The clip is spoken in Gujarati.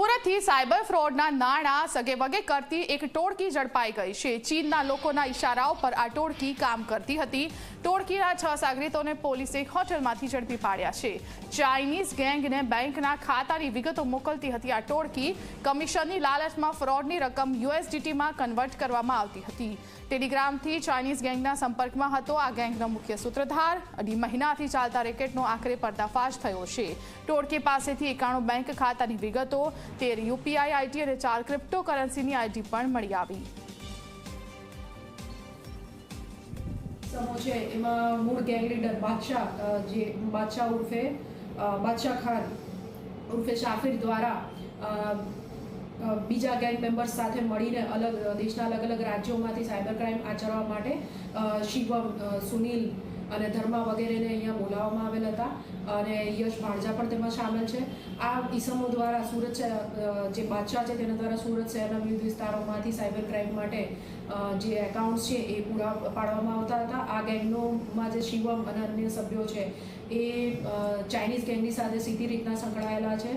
what સુરતથી સાયબર ફ્રોડના નાણાં સગે વગે કરતી એક ટોળકી ઝડપાઈ ગઈ છે. ચીનના લોકોના ઇશારાઓ પર આ ટોળકી કામ કરતી હતી. ટોળકીના છ સાગરીતોને પોલીસે હોટલમાંથી ઝડપી પાડ્યા છે. ચાઇનીઝ ગેંગને બેંકના ખાતાની વિગતો મોકલતી હતી આ ટોળકી. કમિશનની લાલચમાં ફ્રોડની રકમ યુએસડીટીમાં કન્વર્ટ કરવામાં આવતી હતી. ટેલિગ્રામથી ચાઇનીઝ ગેંગના સંપર્કમાં હતો. આ ગેંગનો મુખ્ય સૂત્રધાર અઢી મહિનાથી ચાલતા રેકેટનો આખરે પર્દાફાશ થયો છે. ટોળકી પાસેથી એકાણું બેંક ખાતાની વિગતો તેર યુપીઆઈ આઈટી અને ચાર ક્રિપ્ટોકરન્સીની આઈટી પણ મળી આવી. સમો છે, એમાં મૂળ ગેંગ લીડર બાદશાહ જે બાદશાહ ઉર્ફે બાદશાહ ખાન ઉર્ફે શાફિર દ્વારા બીજા ગેંગ મેમ્બર્સ સાથે મળીને અલગ દેશના અલગ અલગ રાજ્યોમાંથી સાયબર ક્રાઇમ આચરવા માટે શિવમ સુનિલ અને ધર્મા વગેરેને અહીંયા બોલાવવામાં આવેલ હતા. અને યશ ભાણજા પણ તેમાં સામેલ છે. આ ઈસમો દ્વારા સુરત જે બાદશાહ છે તેના દ્વારા સુરત શહેરના વિવિધ વિસ્તારોમાંથી સાયબર ક્રાઇમ માટે જે એકાઉન્ટ્સ છે એ પૂરા પાડવામાં આવતા હતા. આ ગેંગનોમાં જે શિવમ અને અન્ય સભ્યો છે એ ચાઇનીઝ ગેંગની સાથે સીધી રીતના સંકળાયેલા છે.